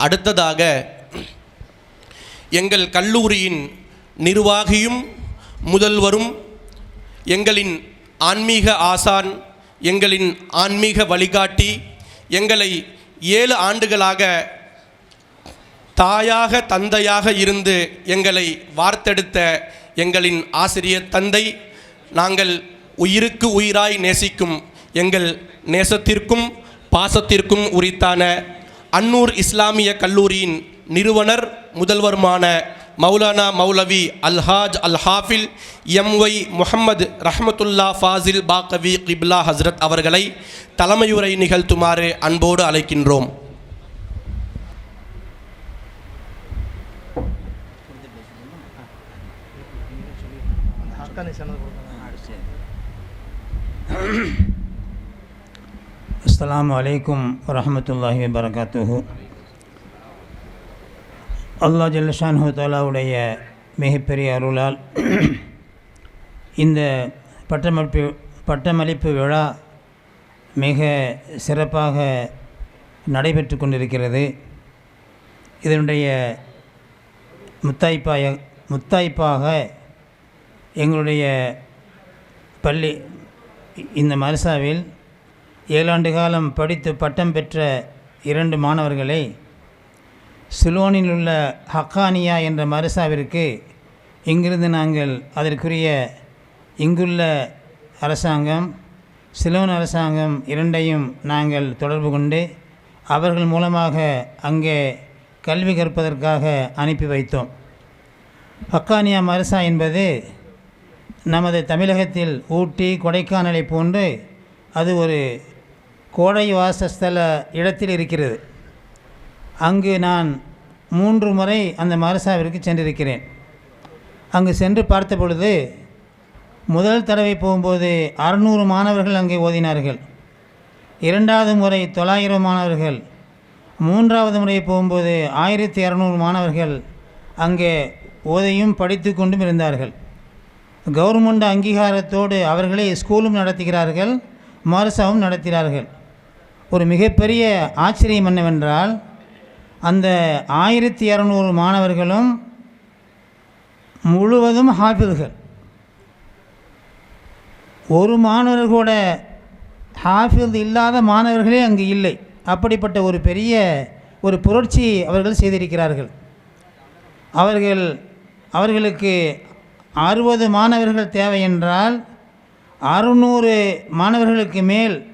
அடுத்ததாக எங்கள் கல்லூரியின் நிர்வாகியும் முதல்வரும் எங்களின் ஆன்மீக ஆசான் எங்களின் ஆன்மீக வழிகாட்டி எங்களை ஏழு ஆண்டுகளாக தாயாக தந்தையாக இருந்து எங்களை வார்த்தெடுத்த எங்களின் ஆசிரியர் தந்தை நாங்கள் உயிருக்கு உயிராய் நேசிக்கும் எங்கள் நேசத்திற்கும் பாசத்திற்கும் உரித்தான அன்னூர் இஸ்லாமிய கல்லூரியின் நிறுவனர் முதல்வருமான மௌலானா மௌலவி அல்ஹாஜ் அல் ஹாஃபில் எம்ஒய் முஹம்மது ரஹமத்துல்லா ஃபாசில் பாக்கவி கிப்லா ஹஸ்ரத் அவர்களை தலைமையுரை நிகழ்த்துமாறு அன்போடு அழைக்கின்றோம் அஸ்ஸலாமு அலைக்கும் வரஹமத்துல்லாஹி வபரகாத்துஹு. அல்லாஹ் ஜல்லஷான் தாலாவுடைய மிகப்பெரிய அருளால் இந்த பட்டமளிப்பு பட்டமளிப்பு விழா மிக சிறப்பாக நடைபெற்று கொண்டிருக்கிறது. இதனுடைய முத்தாய்ப்பாய முத்தாய்ப்பாக எங்களுடைய பள்ளி இந்த மர்சாவில் ஏழாண்டு காலம் படித்து பட்டம் பெற்ற இரண்டு மாணவர்களை சிலோனில் உள்ள ஹக்கானியா என்ற மரசாவிற்கு இங்கிருந்து நாங்கள் அதற்குரிய இங்குள்ள அரசாங்கம் சிலோன் அரசாங்கம் இரண்டையும் நாங்கள் தொடர்பு கொண்டு அவர்கள் மூலமாக அங்கே கல்வி கற்பதற்காக அனுப்பி வைத்தோம். ஹக்கானியா மரசா என்பது நமது தமிழகத்தில் ஊட்டி கொடைக்கானலை போன்று அது ஒரு கோடை வாசஸ்தல இடத்தில் இருக்கிறது. அங்கு நான் மூன்று முறை அந்த மரசாவிற்கு சென்றிருக்கிறேன். அங்கு சென்று பார்த்த பொழுது முதல் தடவை போகும்போது அறுநூறு மாணவர்கள் அங்கே ஓதினார்கள். இரண்டாவது முறை தொள்ளாயிரம் மாணவர்கள் மூன்றாவது முறை போகும்போது ஆயிரத்தி இரநூறு மாணவர்கள் அங்கே ஓதையும் படித்து கொண்டும் இருந்தார்கள். கவர்மெண்ட் அங்கீகாரத்தோடு அவர்களே ஸ்கூலும் நடத்துகிறார்கள் மருசாவும் நடத்துகிறார்கள் ஒரு மிகப்பெரிய ஆச்சரியம் என்னவென்றால் அந்த ஆயிரத்தி இரநூறு மாணவர்களும் முழுவதும் ஹாஃபில்கள் ஒரு மாணவர் கூட ஹாஃபில் இல்லாத மாணவர்களே அங்கு இல்லை. அப்படிப்பட்ட ஒரு பெரிய ஒரு புரட்சி அவர்கள் செய்திருக்கிறார்கள். அவர்கள் அவர்களுக்கு அறுபது மாணவர்கள் தேவை என்றால் அறுநூறு மாணவர்களுக்கு மேல்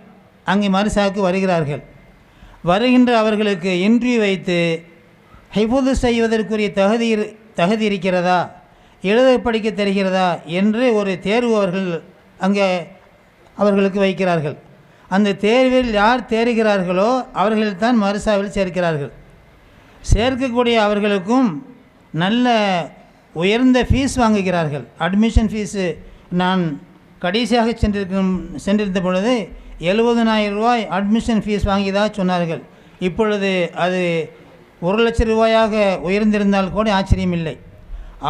அங்கே மருசாவுக்கு வருகிறார்கள். வருகின்ற அவர்களுக்கு இன்ட்ரியூ வைத்து ஹிபுது செய்வதற்குரிய தகுதி இரு- தகுதி இருக்கிறதா? எழுத படிக்க தெரிகிறதா? என்று ஒரு தேர்வு அவர்கள் அங்கே அவர்களுக்கு வைக்கிறார்கள். அந்த தேர்வில் யார் தேறுகிறார்களோ அவர்கள்தான் மருசாவில் சேர்க்கிறார்கள். சேர்க்கக்கூடிய அவர்களுக்கும் நல்ல உயர்ந்த ஃபீஸ் வாங்குகிறார்கள். அட்மிஷன் ஃபீஸு நான் கடைசியாக சென்றிருக்கும் சென்றிருந்த பொழுது எழுபதனாயிரம் ரூபாய் அட்மிஷன் ஃபீஸ் வாங்கியதாக சொன்னார்கள். இப்பொழுது அது ஒரு லட்சம் ரூபாயாக உயர்ந்திருந்தால் கூட ஆச்சரியமில்லை.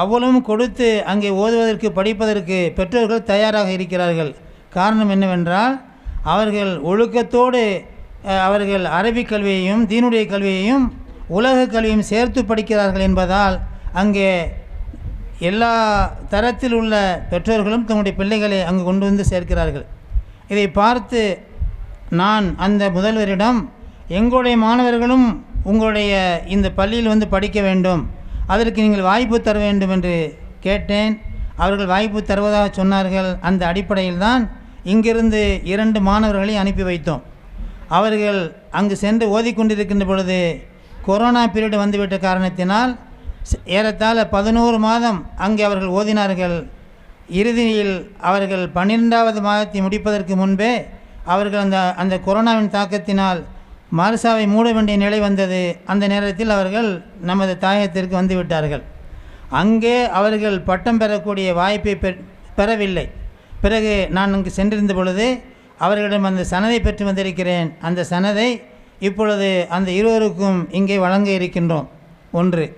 அவ்வளவும் கொடுத்து அங்கே ஓதுவதற்கு படிப்பதற்கு பெற்றோர்கள் தயாராக இருக்கிறார்கள். காரணம் என்னவென்றால் அவர்கள் ஒழுக்கத்தோடு அவர்கள் அரபிக் கல்வியையும் தீனுடைய கல்வியையும் உலக கல்வியும் சேர்த்து படிக்கிறார்கள் என்பதால் அங்கே எல்லா தரத்தில் உள்ள பெற்றோர்களும் தங்களுடைய பிள்ளைகளை அங்கு கொண்டு வந்து சேர்க்கிறார்கள். இதை பார்த்து நான் அந்த முதல்வரிடம் எங்களுடைய மாணவர்களும் உங்களுடைய இந்த பள்ளியில் வந்து படிக்க வேண்டும். அதற்கு நீங்கள் வாய்ப்பு தர வேண்டும் என்று கேட்டேன். அவர்கள் வாய்ப்பு தருவதாக சொன்னார்கள். அந்த அடிப்படையில் தான் இங்கிருந்து இரண்டு மாணவர்களை அனுப்பி வைத்தோம். அவர்கள் அங்கு சென்று ஓதிக்கொண்டிருக்கின்ற பொழுது கொரோனா பீரியட் வந்துவிட்ட காரணத்தினால் ஏறத்தாழ பதினோரு மாதம் அங்கே அவர்கள் ஓதினார்கள். இறுதியில் அவர்கள் பன்னிரெண்டாவது மாதத்தை முடிப்பதற்கு முன்பே அவர்கள் அந்த அந்த கொரோனாவின் தாக்கத்தினால் மார்சாவை மூட வேண்டிய நிலை வந்தது. அந்த நேரத்தில் அவர்கள் நமது தாயகத்திற்கு வந்துவிட்டார்கள். அங்கே அவர்கள் பட்டம் பெறக்கூடிய வாய்ப்பை பெ- பெறவில்லை. பிறகு நான் அங்கு சென்றிருந்த பொழுது அவர்களிடம் அந்த சனதை பெற்று வந்திருக்கிறேன். அந்த சனதை இப்பொழுது அந்த இருவருக்கும் இங்கே வழங்க இருக்கின்றோம். ஒன்று.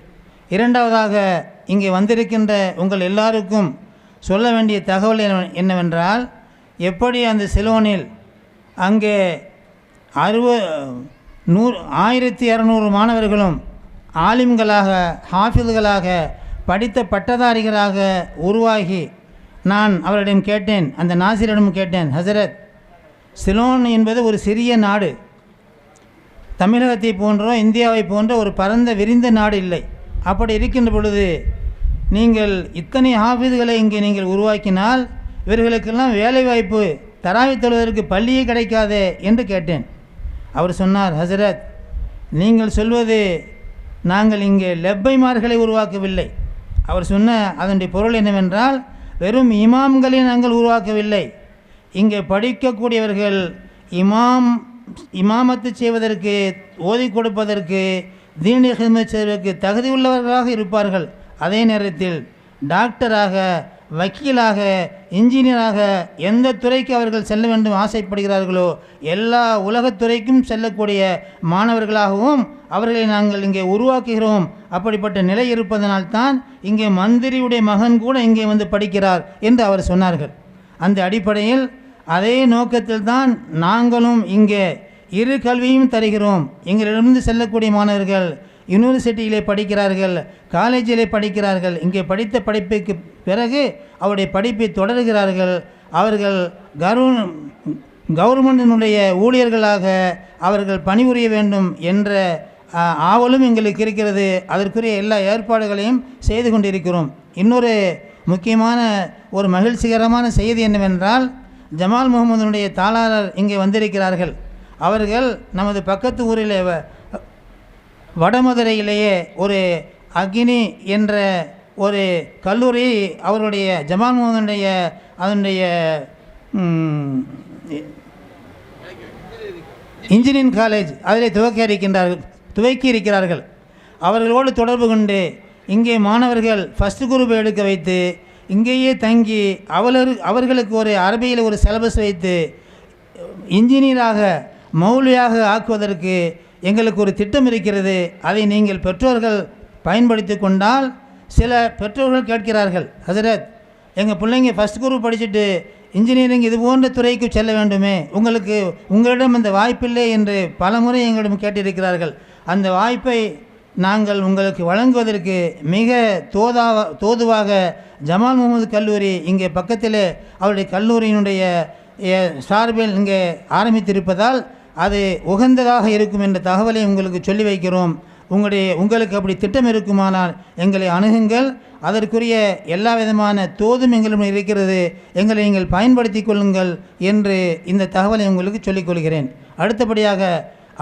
இரண்டாவதாக இங்கே வந்திருக்கின்ற உங்கள் எல்லாருக்கும் சொல்ல வேண்டிய தகவல் என்னவென்றால் எப்படி அந்த சிலோனில் அங்கே அறுபது நூறு ஆயிரத்தி இரநூறு மாணவர்களும் ஆலிம்களாக ஹாஃபில்களாக படித்த பட்டதாரிகளாக உருவாகி நான் அவரிடம் கேட்டேன் அந்த நாசிரிடம் கேட்டேன் ஹசரத் சிலோன் என்பது ஒரு சிறிய நாடு. தமிழகத்தை போன்றோ இந்தியாவை போன்ற ஒரு பரந்த விரிந்த நாடு இல்லை. அப்படி இருக்கின்ற பொழுது நீங்கள் இத்தனை ஹாஃபிதுகளை இங்கே நீங்கள் உருவாக்கினால் இவர்களுக்கெல்லாம் வேலைவாய்ப்பு தராவி தொழுவதற்கு பள்ளியே கிடைக்காதே என்று கேட்டேன். அவர் சொன்னார் ஹசரத் நீங்கள் சொல்வது நாங்கள் இங்கே லெப்பைமார்களை உருவாக்கவில்லை. அவர் சொன்ன அதனுடைய பொருள் என்னவென்றால் வெறும் இமாம்களை நாங்கள் உருவாக்கவில்லை. இங்கே படிக்கக்கூடியவர்கள் இமாம் இமாமத்து செய்வதற்கு ஓதி கொடுப்பதற்கு தீனி செய்வதற்கு தகுதி உள்ளவர்களாக இருப்பார்கள். அதே நேரத்தில் டாக்டராக வக்கீலாக இன்ஜினியராக எந்த துறைக்கு அவர்கள் செல்ல வேண்டும் ஆசைப்படுகிறார்களோ எல்லா உலகத் துறைக்கும் செல்லக்கூடிய மாணவர்களாகவும் அவர்களை நாங்கள் இங்கே உருவாக்குகிறோம். அப்படிப்பட்ட நிலை இருப்பதனால்தான் இங்கே மந்திரியுடைய மகன் கூட இங்கே வந்து படிக்கிறார் என்று அவர் சொன்னார்கள். அந்த அடிப்படையில் அதே நோக்கத்தில் தான் நாங்களும் இங்கே இரு கல்வியும் தருகிறோம். எங்களிடமிருந்து செல்லக்கூடிய மாணவர்கள் யூனிவர்சிட்டியிலே படிக்கிறார்கள் காலேஜிலே படிக்கிறார்கள். இங்கே படித்த படிப்புக்கு பிறகு அவருடைய படிப்பை தொடர்கிறார்கள். அவர்கள் கருண் கவர்மெண்டினுடைய ஊழியர்களாக அவர்கள் பணிபுரிய வேண்டும் என்ற ஆவலும் எங்களுக்கு இருக்கிறது. அதற்குரிய எல்லா ஏற்பாடுகளையும் செய்து கொண்டிருக்கிறோம். இன்னொரு முக்கியமான ஒரு மகிழ்ச்சிகரமான செய்தி என்னவென்றால் ஜமால் முகமதுனுடைய தாளாளர் இங்கே வந்திருக்கிறார்கள். அவர்கள் நமது பக்கத்து ஊரில் வடமதுரையிலேயே ஒரு அக்னி என்ற ஒரு கல்லூரி அவருடைய ஜமால் முகனுடைய அதனுடைய இன்ஜினியரிங் காலேஜ் அதில் துவக்க இருக்கின்றார்கள் துவக்கி இருக்கிறார்கள். அவர்களோடு தொடர்பு கொண்டு இங்கே மாணவர்கள் ஃபஸ்ட் குரூப் எடுக்க வைத்து இங்கேயே தங்கி அவலர் அவர்களுக்கு ஒரு அரபியில் ஒரு சிலபஸ் வைத்து இன்ஜினியராக மௌலியாக ஆக்குவதற்கு எங்களுக்கு ஒரு திட்டம் இருக்கிறது. அதை நீங்கள் பெற்றோர்கள் பயன்படுத்தி கொண்டால் சில பெற்றோர்கள் கேட்கிறார்கள். ஹசரத் எங்கள் பிள்ளைங்க ஃபஸ்ட் குரூப் படிச்சுட்டு இன்ஜினியரிங் இது போன்ற துறைக்கு செல்ல வேண்டுமே. உங்களுக்கு உங்களிடம் அந்த வாய்ப்பில்லை என்று பலமுறை எங்களிடம் கேட்டிருக்கிறார்கள். அந்த வாய்ப்பை நாங்கள் உங்களுக்கு வழங்குவதற்கு மிக தோதாவ தோதுவாக ஜமால் முகமது கல்லூரி இங்கே பக்கத்தில் அவருடைய கல்லூரியினுடைய சார்பில் இங்கே ஆரம்பித்திருப்பதால் அது உகந்ததாக இருக்கும் என்ற தகவலை உங்களுக்கு சொல்லி வைக்கிறோம். உங்களுடைய உங்களுக்கு அப்படி திட்டம் இருக்குமானால் எங்களை அணுகுங்கள். அதற்குரிய எல்லா விதமான தோதும் எங்களிடம் இருக்கிறது. எங்களை நீங்கள் பயன்படுத்தி கொள்ளுங்கள் என்று இந்த தகவலை உங்களுக்கு சொல்லிக் கொள்கிறேன். அடுத்தபடியாக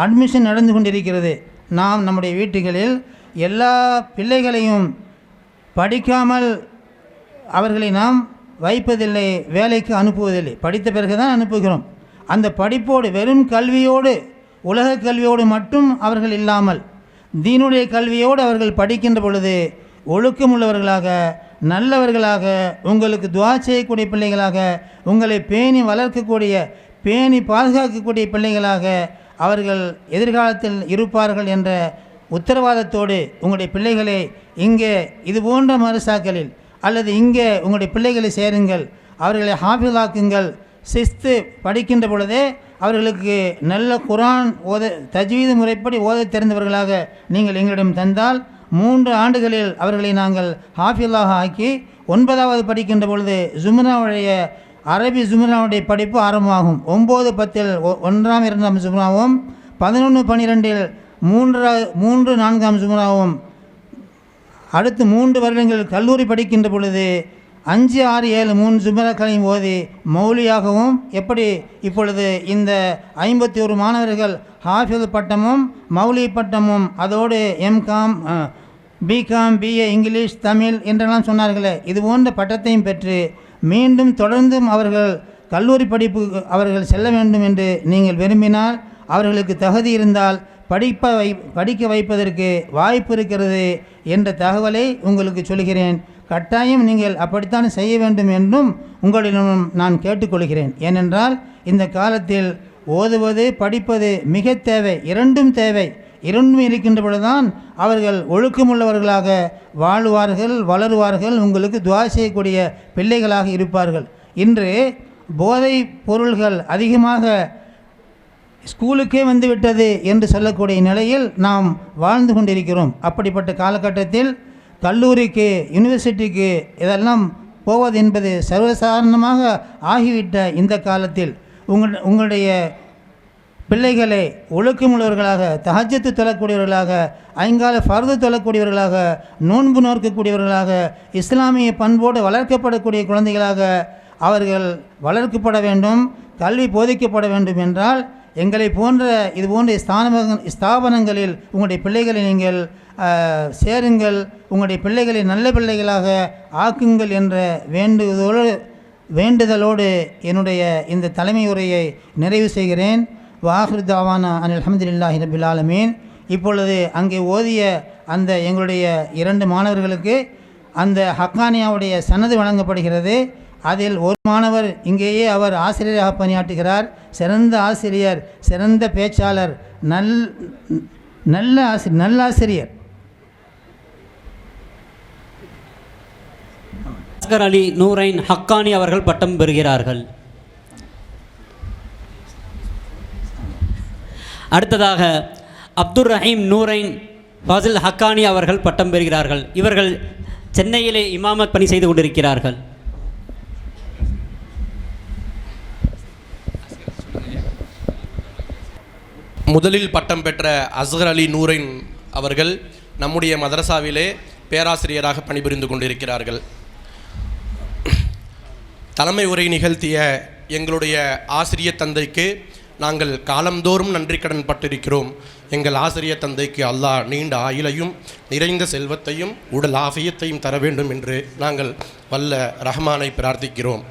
அட்மிஷன் நடந்து கொண்டிருக்கிறது. நாம் நம்முடைய வீட்டுகளில் எல்லா பிள்ளைகளையும் படிக்காமல் அவர்களை நாம் வைப்பதில்லை வேலைக்கு அனுப்புவதில்லை. படித்த பிறகு தான் அனுப்புகிறோம். அந்த படிப்போடு வெறும் கல்வியோடு உலக கல்வியோடு மட்டும் அவர்கள் இல்லாமல் தீனுடைய கல்வியோடு அவர்கள் படிக்கின்ற பொழுது ஒழுக்கமுள்ளவர்களாக நல்லவர்களாக உங்களுக்கு துவா செய்யக்கூடிய பிள்ளைகளாக உங்களை பேணி வளர்க்கக்கூடிய பேணி பாதுகாக்கக்கூடிய பிள்ளைகளாக அவர்கள் எதிர்காலத்தில் இருப்பார்கள் என்ற உத்தரவாதத்தோடு உங்களுடைய பிள்ளைகளை இங்கே இது போன்ற மருசாக்களில் அல்லது இங்கே உங்களுடைய பிள்ளைகளை சேருங்கள் அவர்களை ஹாஃபிலாக்குங்கள் சிஸ்து படிக்கின்ற பொழுதே அவர்களுக்கு நல்ல குரான் ஓத தஜ்வீது முறைப்படி ஓத தெரிந்தவர்களாக நீங்கள் எங்களிடம் தந்தால் மூன்று ஆண்டுகளில் அவர்களை நாங்கள் ஹாஃபிலாக ஆக்கி ஒன்பதாவது படிக்கின்ற பொழுது ஜுமுனாவுடைய அரபி ஜுமுனாவுடைய படிப்பு ஆரம்பமாகும். ஒம்பது பத்தில் ஒ- ஒன்றாம் இரண்டாம் ஜும்ராவும் பதினொன்று பன்னிரெண்டில் மூன்றா மூன்று நான்காம் ஜுமுனாவும் அடுத்து மூன்று வருடங்கள் கல்லூரி படிக்கின்ற பொழுது அஞ்சு ஆறு ஏழு மூணு ஜுமரக்களையும் ஓதி மௌலியாகவும் எப்படி இப்பொழுது இந்த ஐம்பத்தி ஒரு மாணவர்கள் ஹாஃபில் பட்டமும் மௌலி பட்டமும் அதோடு M Com B Com BA English Tamil என்றெல்லாம் சொன்னார்களே இது போன்ற பட்டத்தையும் பெற்று மீண்டும் தொடர்ந்தும் அவர்கள் கல்லூரி படிப்பு அவர்கள் செல்ல வேண்டும் என்று நீங்கள் விரும்பினால் அவர்களுக்கு தகுதி இருந்தால் படிப்ப வை படிக்க வைப்பதற்கு வாய்ப்பு இருக்கிறது என்ற தகவலை உங்களுக்கு சொல்கிறேன். கட்டாயம் நீங்கள் அப்படித்தான் செய்ய வேண்டும் என்றும் உங்களிடம் நான் கேட்டுக்கொள்கிறேன். ஏனென்றால் இந்த காலத்தில் ஓதுவது படிப்பது மிக தேவை இரண்டும் தேவை. இரண்டும் இருக்கின்ற பொழுதுதான் அவர்கள் ஒழுக்கமுள்ளவர்களாக வாழ்வார்கள் வளருவார்கள் உங்களுக்கு துவா செய்யக்கூடிய பிள்ளைகளாக இருப்பார்கள். இன்று போதை பொருள்கள் அதிகமாக ஸ்கூலுக்கே வந்துவிட்டது என்று சொல்லக்கூடிய நிலையில் நாம் வாழ்ந்து கொண்டிருக்கிறோம். அப்படிப்பட்ட காலகட்டத்தில் கல்லூரிக்கு யூனிவர்சிட்டிக்கு இதெல்லாம் போவது என்பது சர்வசாதாரணமாக ஆகிவிட்ட இந்த காலத்தில். உங்கள் உங்களுடைய பிள்ளைகளை ஒழுக்கமுள்ளவர்களாக தகஜத்து தொழக்கூடியவர்களாக ஐங்கால ஃபர்து தொழக்கூடியவர்களாக நோன்பு நோக்கக்கூடியவர்களாக இஸ்லாமிய பண்போடு வளர்க்கப்படக்கூடிய குழந்தைகளாக அவர்கள் வளர்க்கப்பட வேண்டும் கல்வி போதிக்கப்பட வேண்டும் என்றால் எங்களை போன்ற இது போன்ற ஸ்தான ஸ்தாபனங்களில் உங்களுடைய பிள்ளைகளை நீங்கள் சேருங்கள். உங்களுடைய பிள்ளைகளை நல்ல பிள்ளைகளாக ஆக்குங்கள் என்ற வேண்டுதலோடு வேண்டுதலோடு என்னுடைய இந்த தலைமை உரையை நிறைவு செய்கிறேன். வாஹ்ருதாவானா அனில் அஹமதுல்லாஹி ரபில் ஆலமீன். இப்பொழுது அங்கே ஓதிய அந்த எங்களுடைய இரண்டு மாணவர்களுக்கு அந்த ஹக்கானியாவுடைய சனது வழங்கப்படுகிறது. அதில் ஒரு மாணவர் இங்கேயே அவர் ஆசிரியராக பணியாற்றுகிறார். சிறந்த ஆசிரியர் சிறந்த பேச்சாளர் நல் நல்ல ஆசி நல்லாசிரியர். அஸ்கர் அலி நூரைன் ஹக்கானி அவர்கள் பட்டம் பெறுகிறார்கள். அடுத்ததாக அப்துர் ரஹீம் நூரைன் ஃபாசில் ஹக்கானி அவர்கள் பட்டம் பெறுகிறார்கள். இவர்கள் சென்னையிலே இமாமத் பணி செய்து கொண்டிருக்கிறார்கள். முதலில் பட்டம் பெற்ற அஸ்கர் அலி நூரைன் அவர்கள் நம்முடைய மதரசாவிலே பேராசிரியராக பணிபுரிந்து கொண்டிருக்கிறார்கள். தலைமை உரை நிகழ்த்திய எங்களுடைய ஆசிரிய தந்தைக்கு நாங்கள் காலந்தோறும் நன்றி கடன் பட்டிருக்கிறோம். எங்கள் ஆசிரிய தந்தைக்கு அல்லாஹ் நீண்ட ஆயுளையும் நிறைந்த செல்வத்தையும் உடல் ஆஃபியத்தையும் தர வேண்டும் என்று நாங்கள் வல்ல ரஹ்மானை பிரார்த்திக்கிறோம்.